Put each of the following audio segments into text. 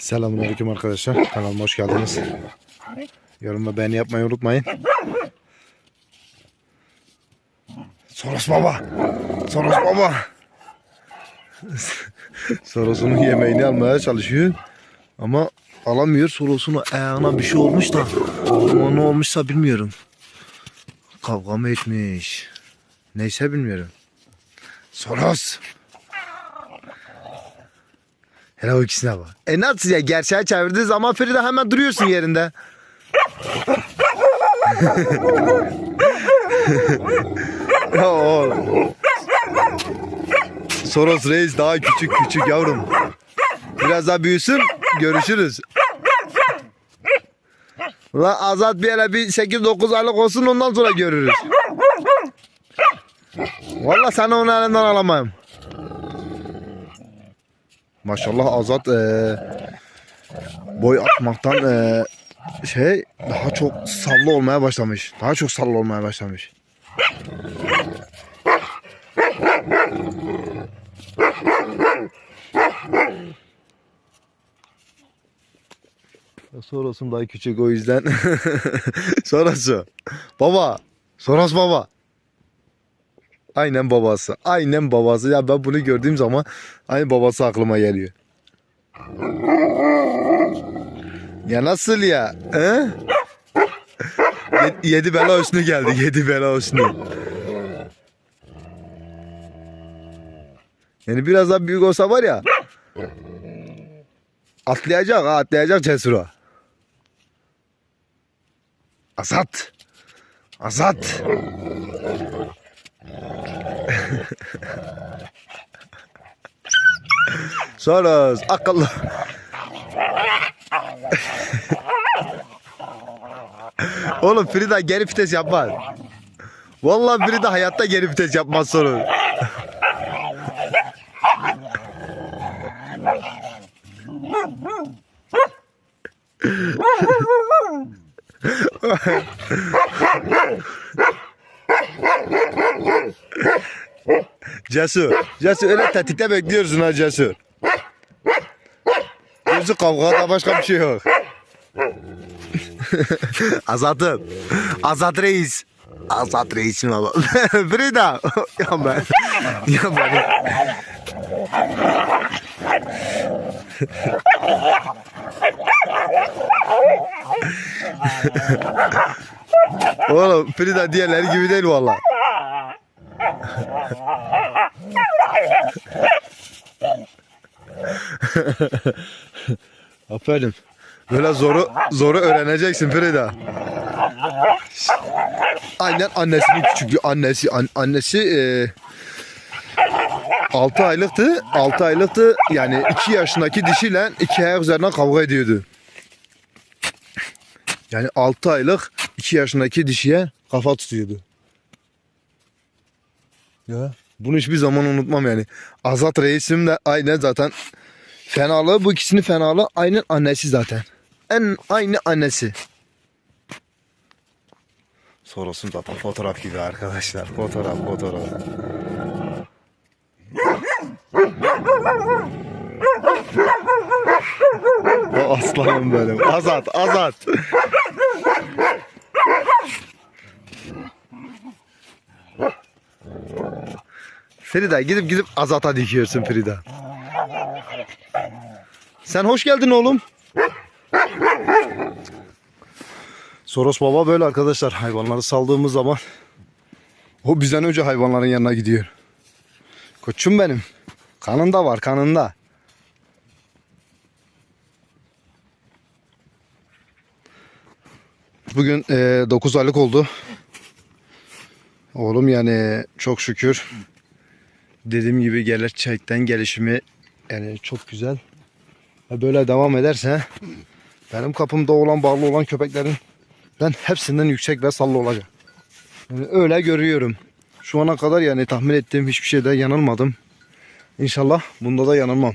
Selamünaleyküm arkadaşlar. Kanalıma hoş geldiniz. Yorum ve beğeni yapmayı unutmayın. Soros baba. Soros baba. Soros'un yemeğini almaya çalışıyor. Ama alamıyor. Soros'un ayağına bir şey olmuş da. Ama ne olmuşsa bilmiyorum. Kavga mı etmiş? Neyse bilmiyorum. Soros. Hele o ikisine bak. E nasıl ya gerçeğe çevirdiği zaman Feride hemen duruyorsun yerinde. ya oğlum. Soros reis daha küçük küçük yavrum. Biraz daha büyüsün görüşürüz. Ulan Azat bir hele bir 8-9 aylık olsun ondan sonra görürüz. Vallahi seni onun elinden alamayım. Maşallah Azat eee, boy atmaktan eee, şey daha çok sallı olmaya başlamış. Daha çok sallı olmaya başlamış. Soros'un daha küçük o yüzden. Sonrası. Baba. Soros baba. Aynen babası. Aynen babası. Ya ben bunu gördüğüm zaman aynı babası aklıma geliyor. Ya nasıl ya? He? Ye- yedi bela üstüne geldi. Yedi bela üstüne. Yani biraz daha büyük olsa var ya. Atlayacak ha atlayacak Cesura. Azat. Azat. Soros akıllı. Oğlum Frida geri vites yapmaz. Vallahi Frida hayatta geri vites yapmaz Soros. Cesur. Cesur öyle tetikte bekliyorsun ha Cesur. Gözü kavgada başka bir şey yok. Azat'ım. Azat reis. Azat reisim ama. Frida. ya ben. Ya ben. Oğlum Frida diğerleri gibi değil valla. Aferin. Böyle zoru zoru öğreneceksin Frida. Aynen annesinin küçüklüğü annesi an- annesi e, 6 aylıktı. 6 aylıktı. Yani 2 yaşındaki dişiyle 2 ayak üzerinden kavga ediyordu. Yani 6 aylık 2 yaşındaki dişiye kafa tutuyordu. Ya bunu hiçbir zaman unutmam yani. Azat reisim de aynen zaten fenalığı bu ikisinin fenalığı aynen annesi zaten. En aynı annesi. Soros'un zaten fotoğraf gibi arkadaşlar. Fotoğraf fotoğraf. o aslanım benim. Azat azat. Frida gidip gidip Azat'a dikiyorsun Frida. Sen hoş geldin oğlum. Soros baba böyle arkadaşlar. Hayvanları saldığımız zaman o bizden önce hayvanların yanına gidiyor. Koçum benim. Kanında var kanında. Bugün 9 aylık oldu. Oğlum yani çok şükür dediğim gibi gerçekten gelişimi yani çok güzel. Böyle devam ederse benim kapımda olan bağlı olan köpeklerin ben hepsinden yüksek ve sallı olacak. Yani öyle görüyorum. Şu ana kadar yani tahmin ettiğim hiçbir şeyde yanılmadım. İnşallah bunda da yanılmam.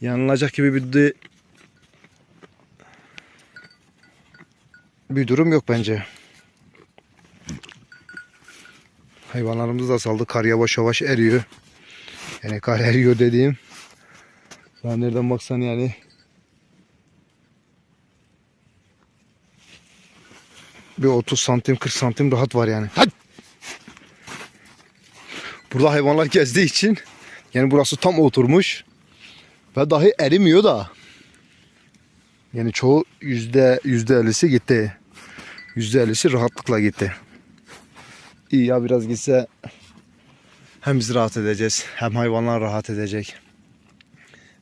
Yanılacak gibi bir bir durum yok bence. Hayvanlarımız da saldı. Kar yavaş yavaş eriyor. Yani kar eriyor dediğim. Ben nereden baksan yani bir 30 santim 40 santim rahat var yani. Hadi. Burada hayvanlar gezdiği için yani burası tam oturmuş ve dahi erimiyor da. Yani çoğu yüzde yüzde ellisi gitti. Yüzde ellisi rahatlıkla gitti. İyi ya biraz gitse hem biz rahat edeceğiz hem hayvanlar rahat edecek.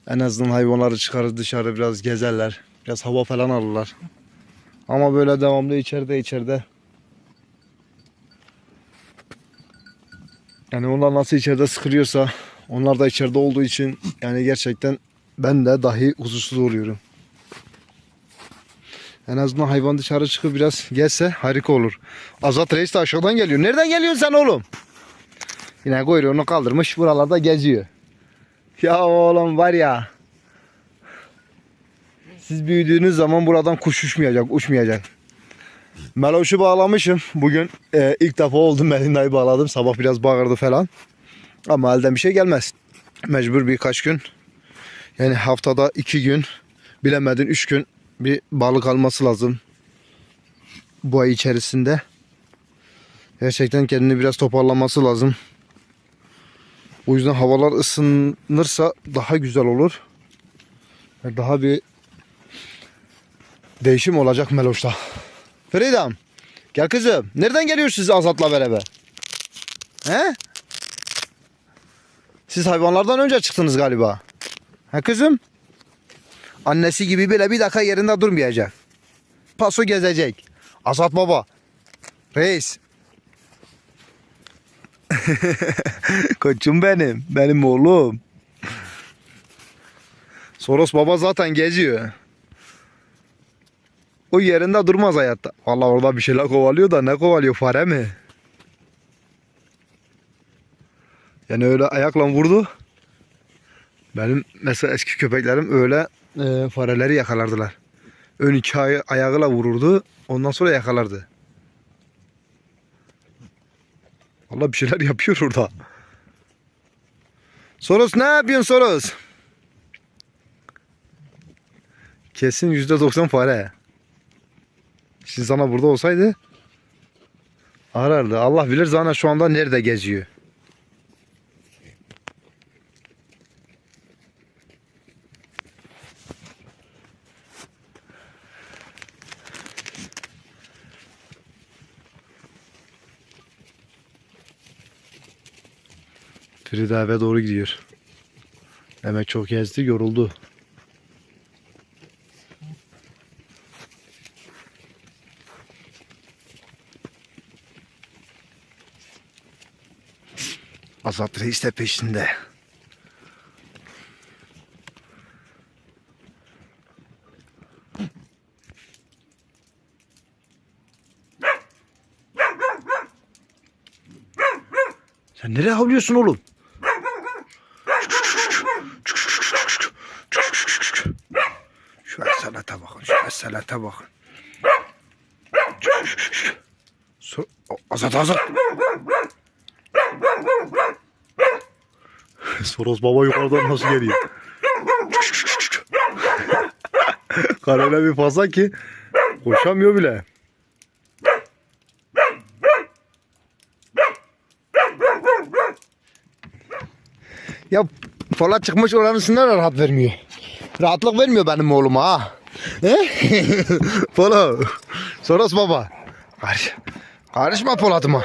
En azından hayvanları çıkarır dışarı biraz gezerler. Biraz hava falan alırlar. Ama böyle devamlı içeride içeride. Yani onlar nasıl içeride sıkılıyorsa onlar da içeride olduğu için yani gerçekten ben de dahi huzursuz oluyorum. En azından hayvan dışarı çıkıp biraz gelse harika olur. Azat Reis de aşağıdan geliyor. Nereden geliyorsun sen oğlum? Yine kuyruğunu kaldırmış buralarda geziyor. Ya oğlum var ya. Siz büyüdüğünüz zaman buradan kuş uçmayacak, uçmayacak. Meloş'u bağlamışım. Bugün e, ilk defa oldu Melinda'yı bağladım. Sabah biraz bağırdı falan. Ama elden bir şey gelmez. Mecbur birkaç gün. Yani haftada iki gün, bilemedin üç gün bir balık alması lazım. Bu ay içerisinde. Gerçekten kendini biraz toparlaması lazım. O yüzden havalar ısınırsa daha güzel olur. Daha bir değişim olacak Meloş'ta. Freydam gel kızım. Nereden geliyorsunuz Azat'la beraber? He? Siz hayvanlardan önce çıktınız galiba. He kızım? Annesi gibi bile bir dakika yerinde durmayacak. Paso gezecek. Azat baba. Reis. Koçum benim. Benim oğlum. Soros baba zaten geziyor. O yerinde durmaz hayatta. Vallahi orada bir şeyler kovalıyor da ne kovalıyor fare mi? Yani öyle ayakla vurdu. Benim mesela eski köpeklerim öyle e, fareleri yakalardılar. Ön iki ay- ayağıyla vururdu. Ondan sonra yakalardı. Vallahi bir şeyler yapıyor orada. Soros ne yapıyorsun Soros? Kesin yüzde doksan fare. Şimdi Zana burada olsaydı arardı. Allah bilir Zana şu anda nerede geziyor. Frida doğru gidiyor. Demek çok gezdi, yoruldu. Azat Reis de peşinde. Sen nereye havlıyorsun oğlum? Şu eselete eselete bakın. So azat azat. Soros baba yukarıdan nasıl geliyor? Karayla bir fazla ki koşamıyor bile. Ya Polat çıkmış oranın rahat vermiyor. Rahatlık vermiyor benim oğluma ha. Polat. Soros baba. Karış. Karışma Polat'ıma.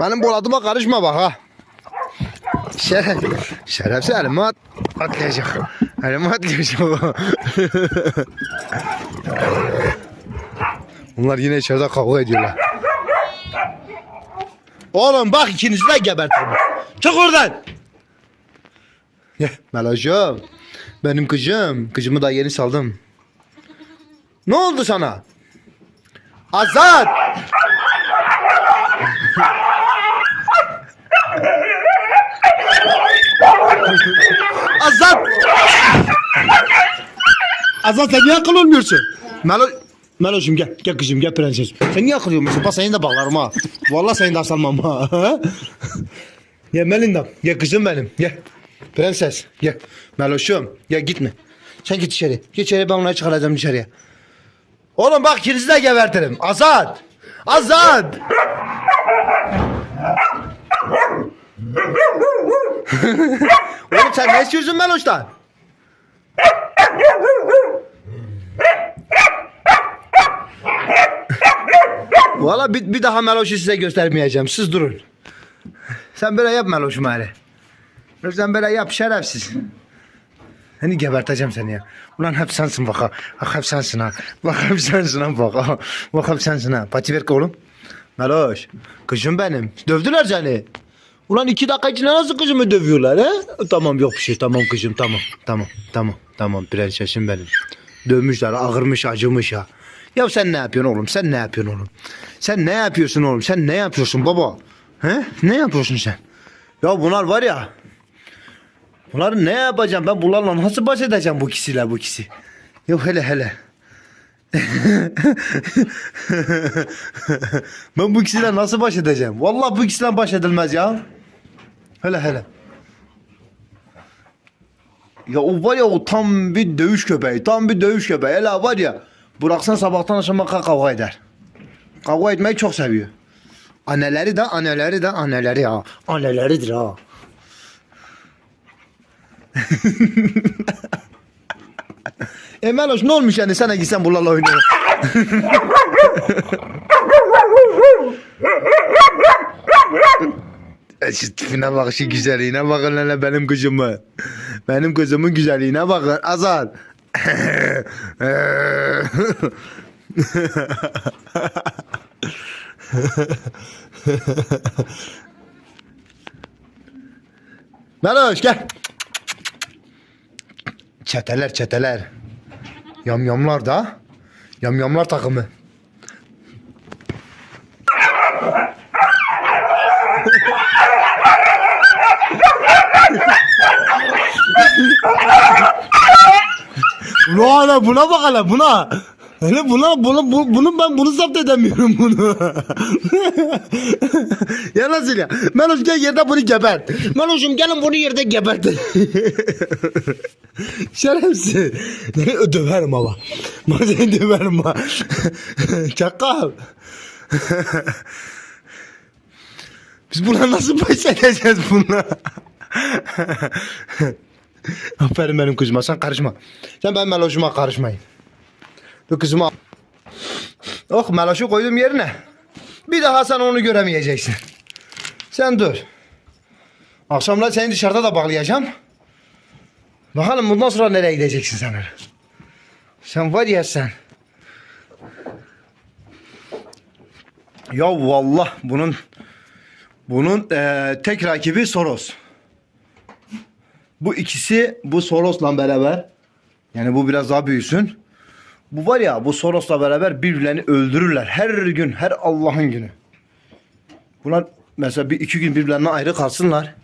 Benim Polat'ıma karışma bak ha. Şeref, şerefsiz elime at, atlayacak. Elime atlayacak. Bunlar yine içeride kavga ediyorlar. Oğlum bak ikinizi de gebertirim. Çık oradan. Melacığım. Benim kızım. Kızımı da yeni saldım. Ne oldu sana? Azat! Azat! Azat sen niye akıl olmuyorsun? Melo... Melo'cum gel, gel kızım gel prenses. Sen niye akıl olmuyorsun? Bak seni de bağlarım ha. Vallahi seni de aslanmam ha. gel Melinda, gel kızım benim, gel. Prenses, gel. Meloşum, gel gitme. Sen git içeri. Git içeri ben onları çıkaracağım dışarıya. Oğlum bak ikinizi de gebertirim. Azat! Azat! Oğlum sen ne istiyorsun Meloş'tan? Valla bir, bir daha Meloş'u size göstermeyeceğim. Siz durun. Sen böyle yap Meloş'um hadi. Sen böyle yap şerefsiz. Seni geberteceğim seni ya. Ulan hep sensin bak ha. Bak hep sensin ha. Bak hep sensin ha bak ha. Bak hep sensin ha. Pati ver oğlum. Meloş. Kızım benim. Dövdüler seni. Ulan iki dakika içinde nasıl kızımı dövüyorlar he? Tamam yok bir şey tamam kızım tamam. Tamam tamam tamam prensesim benim. Dövmüşler ağırmış acımış ha. Ya sen ne yapıyorsun oğlum sen ne yapıyorsun oğlum? Sen ne yapıyorsun oğlum sen ne yapıyorsun baba? He? Ne yapıyorsun sen? Ya bunlar var ya. Bunları ne yapacağım ben bunlarla nasıl baş edeceğim bu kişiyle bu kişi? Yok hele hele. ben bu kişiyle nasıl baş edeceğim? Vallahi bu kişiyle baş edilmez ya. Hele hele. Ya o var ya o tam bir dövüş köpeği. Tam bir dövüş köpeği. Hele var ya. Bıraksan sabahtan akşama kavga eder. Kavga etmeyi çok seviyor. Anneleri de anneleri de anneleri ha. Anneleridir ha. e Meloş ne olmuş yani sana gitsen bunlarla oynayalım. E şu tipine bak şu güzelliğine bakın hele benim kızımı. Benim kızımın güzelliğine bakın Azat. Meloş gel. Çeteler çeteler. Yamyamlar da. Yamyamlar takımı. Hala buna bak hele buna. Hele buna, buna bu, bunu ben bunu zapt edemiyorum bunu. ya nasıl ya? Meloş gel yerde bunu gebert. Meloş'um gelin bunu yerde gebert. Şerefsiz. döverim ama. Ben seni döverim ha. Çakal. Biz buna nasıl baş edeceğiz buna? Aferin benim kızıma sen karışma. Sen benim meloşuma karışmayın. Bu kızıma... Oh meloşu koydum yerine. Bir daha sen onu göremeyeceksin. Sen dur. Akşamlar seni dışarıda da bağlayacağım. Bakalım bundan sonra nereye gideceksin sen öyle. Sen var ya sen. Ya vallah bunun bunun eee, tek rakibi Soros. Bu ikisi bu Soros'la beraber yani bu biraz daha büyüsün. Bu var ya bu Soros'la beraber birbirlerini öldürürler. Her gün her Allah'ın günü. Bunlar mesela bir iki gün birbirlerinden ayrı kalsınlar.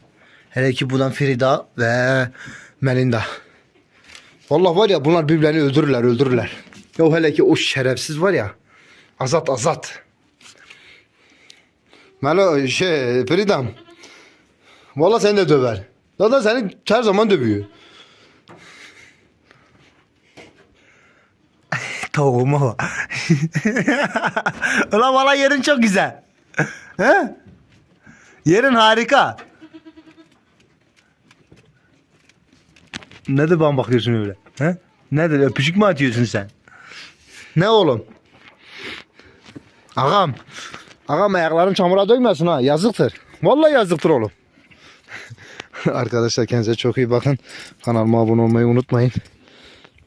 Hele ki buradan Frida ve Melinda. Vallahi var ya bunlar birbirlerini öldürürler öldürürler. Ya hele ki o şerefsiz var ya. Azat azat. Melo şey Fridam. Vallahi seni de döver. Zaten seni her zaman dövüyor. Tavuğuma. Ulan valla yerin çok güzel. He? Yerin harika. Ne de bana bakıyorsun öyle? He? Ne de öpücük mü atıyorsun sen? Ne oğlum? Ağam. Ağam ayakların çamura dönmesin ha. Yazıktır. Vallahi yazıktır oğlum. Arkadaşlar kendinize çok iyi bakın. Kanalıma abone olmayı unutmayın.